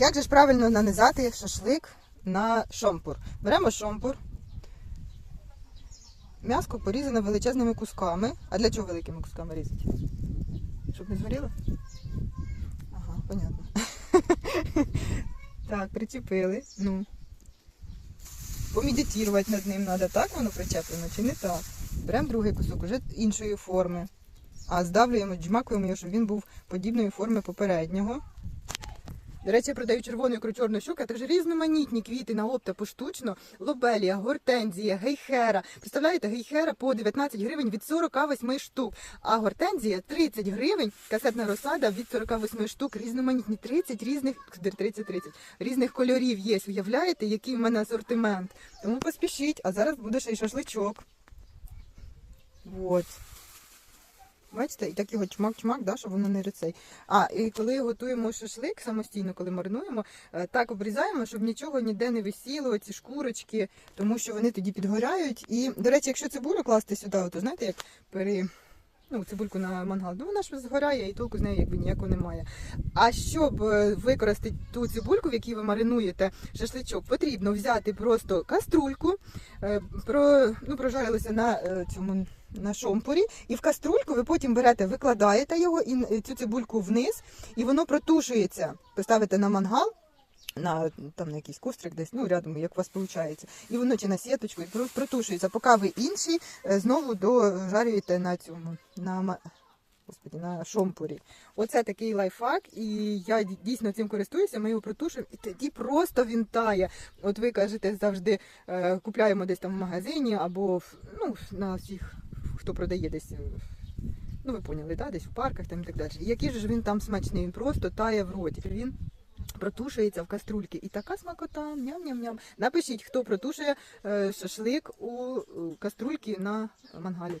Як же ж правильно нанизати шашлик на шомпур? Беремо шомпур. М'яско порізане величезними кусками. А для чого великими кусками різати? Щоб не згоріло? Ага, понятно. Так, причепили. Ну. Помедитувати над ним треба, так воно причеплено чи не так? Беремо другий кусок, уже іншої форми. А здавлюємо, джмакуємо його, щоб він був подібної форми попереднього. До речі, я продаю червону ікру чорну щуку, а також різноманітні квіти на опта поштучно, лобелія, гортензія, гейхера. Представляєте, гейхера по 19 гривень від 48 штук, а гортензія 30 гривень, касетна розсада від 48 штук, різноманітні 30 різних 30-30 різних кольорів є. Уявляєте, який в мене асортимент? Тому поспішіть, а зараз буде ще й шашличок. Вот. Бачите, і так його чмак-чмак, да, щоб воно не рецей. А, і коли готуємо шашлик самостійно, коли маринуємо, е, так обрізаємо, щоб нічого ніде не висіло, ці шкурочки, тому що вони тоді підгоряють. І, до речі, якщо цибулю класти сюди, то знаєте, як пери... Ну, цибульку на мангал, ну вона ж згоряє і толку з нею якби ніякого немає. А щоб е, використати ту цибульку, в якій ви маринуєте шашличок, потрібно взяти просто каструльку, е, про, ну, прожарилося на е, цьому на шомпурі, і в каструльку ви потім берете, викладаєте його і цю цибульку вниз, і воно протушується. Поставите на мангал. На там на якийсь кострик десь, ну рядом, як у вас виходить. І воно чи на сіточку, і протушується, поки ви інший е, знову дожарюєте на цьому, на, господи, на шомпурі. Оце такий лайфхак, і я дійсно цим користуюся, ми його протушуємо, і тоді просто він тає. От ви кажете, завжди е, купляємо десь там в магазині або ну, на всіх, хто продає десь. е, Ну, ви поняли, да? десь в парках там і так далі. Який же він там смачний, він просто тає в роті. Він протушується в каструльці. І така смакота, ням-ням-ням. Напишіть, хто протушує е, шашлик у каструльки на мангалі.